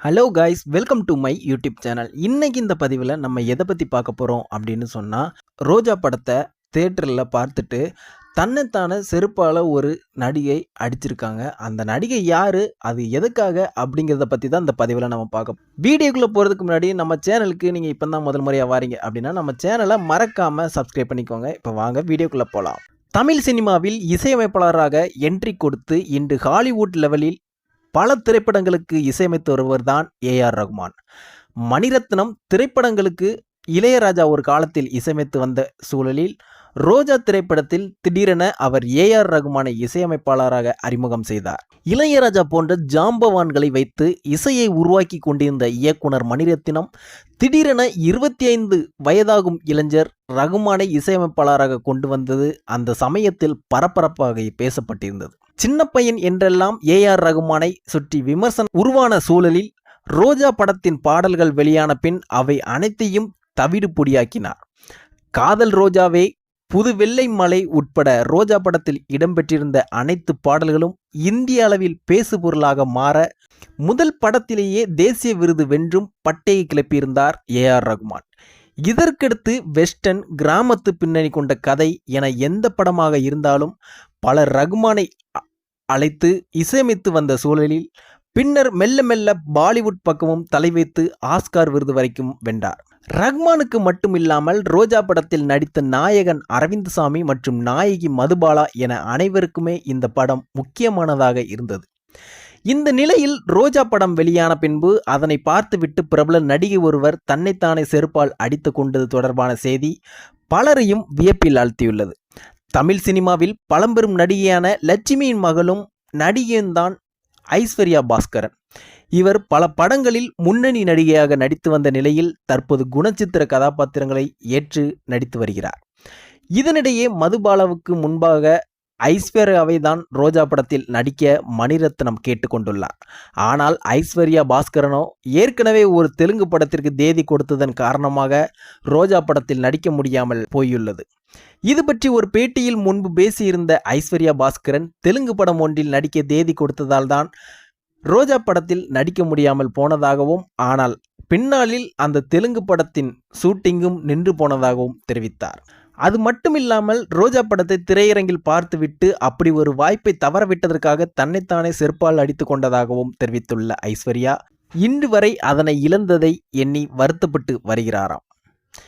Hello guys welcome to my YouTube channel இன்னைக்கு இந்த பதிவில் நம்ம எதை பற்றி பார்க்க போகிறோம் அப்படின்னு சொன்னால் ரோஜா படத்தை தேட்டரில் பார்த்துட்டு தன்னைத்தான செருப்பால் ஒரு நடிகை அடிச்சிருக்காங்க. அந்த நடிகை யார் அது எதுக்காக அப்படிங்கிறத பற்றி தான் இந்த பதிவில் நம்ம பார்க்க வீடியோக்குள்ளே போகிறதுக்கு முன்னாடி நம்ம சேனலுக்கு நீங்கள் இப்போ தான் முதல் முறையாக வாரீங்க அப்படின்னா நம்ம சேனலை மறக்காமல் சப்ஸ்கிரைப் பண்ணிக்கோங்க. இப்போ வாங்க வீடியோக்குள்ளே போகலாம் தமிழ் சினிமாவில் இசையமைப்பாளராக என்ட்ரி கொடுத்து இன்று ஹாலிவுட் லெவலில் பல திரைப்படங்களுக்கு இசையமைத்து வருவர் தான் ஏஆர் ரகுமான். மணிரத்னம் திரைப்படங்களுக்கு இளையராஜா ஒரு காலத்தில் இசையமைத்து வந்த சூழலில் ரோஜா திரைப்படத்தில் திடீரென அவர் ஏஆர் ரகுமானை இசையமைப்பாளராக அறிமுகம் செய்தார். இளையராஜா போன்ற ஜாம்பவான்களை வைத்து இசையை உருவாக்கி கொண்டிருந்த இயக்குனர் மணிரத்தினம் திடீரென இருபத்தி ஐந்து வயதாகும் இளைஞர் ரகுமானை இசையமைப்பாளராக கொண்டு வந்தது அந்த சமயத்தில் பரபரப்பாக பேசப்பட்டிருந்தது. சின்ன பையன் என்றெல்லாம் ஏஆர் ரகுமானை சுற்றி விமர்சனம் உருவான சூழலில் ரோஜா படத்தின் பாடல்கள் வெளியான பின் அவை அனைத்தையும் தவிடு பொடியாக்கினார். காதல் ரோஜாவே புது வெள்ளை மலை உட்பட ரோஜா படத்தில் இடம்பெற்றிருந்த அனைத்து பாடல்களும் இந்திய அளவில் பேசுபொருளாக மாற முதல் படத்திலேயே தேசிய விருது வென்றும் பட்டையை கிளப்பியிருந்தார் ஏஆர் ரகுமான். இதற்கடுத்து வெஸ்டர்ன் கிராமத்து பின்னணி கொண்ட கதை என எந்த படமாக இருந்தாலும் பலர் ரகுமானை அழைத்து இசையமைத்து வந்த சூழலில் பின்னர் மெல்ல மெல்ல பாலிவுட் பக்கமும் தலை வைத்து ஆஸ்கார் விருது வரைக்கும் வென்றார். ரஹ்மானுக்கு மட்டுமில்லாமல் ரோஜா படத்தில் நடித்த நாயகன் அரவிந்த்சாமி மற்றும் நாயகி மதுபாலா என அனைவருக்குமே இந்த படம் முக்கியமானதாக இருந்தது. இந்த நிலையில் ரோஜா படம் வெளியான பின்பு அதனை பார்த்துவிட்டு பிரபல நடிகை ஒருவர் தன்னைத்தானே செருப்பால் அடித்து கொண்டது தொடர்பான செய்தி பலரையும் வியப்பில் ஆழ்த்தியுள்ளது. தமிழ் சினிமாவில் பழம்பெரும் நடிகையான லட்சுமியின் மகளும் நடிகையும்தான் ஐஸ்வர்யா பாஸ்கரன். இவர் பல படங்களில் முன்னணி நடிகையாக நடித்து வந்த நிலையில் தற்போது குணச்சித்திர கதாபாத்திரங்களை ஏற்று நடித்து வருகிறார். இதனிடையே மதுபாலாவுக்கு முன்பாக ஐஸ்வர்யாவை தான் ரோஜா படத்தில் நடிக்க மணிரத்னம் கேட்டுக்கொண்டுள்ளார். ஆனால் ஐஸ்வர்யா பாஸ்கரனோ ஏற்கனவே ஒரு தெலுங்கு படத்திற்கு தேதி கொடுத்ததன் காரணமாக ரோஜா படத்தில் நடிக்க முடியாமல் போயுள்ளது. இது பற்றி ஒரு பேட்டியில் முன்பு பேசியிருந்த ஐஸ்வர்யா பாஸ்கரன் தெலுங்கு படம் ஒன்றில் நடிக்க தேதி கொடுத்ததால் தான் ரோஜா படத்தில் நடிக்க முடியாமல் போனதாகவும் ஆனால் பின்னாளில் அந்த தெலுங்கு படத்தின் ஷூட்டிங்கும் நின்று போனதாகவும் தெரிவித்தார். அது மட்டுமில்லாமல் ரோஜா படத்தை திரையரங்கில் பார்த்துவிட்டு அப்படி ஒரு வாய்ப்பை தவறவிட்டதற்காக தன்னைத்தானே செருப்பால் அடித்து கொண்டதாகவும் தெரிவித்துள்ள ஐஸ்வர்யா இன்று வரை அதனை இழந்ததை எண்ணி வருத்தப்பட்டு வருகிறாராம்.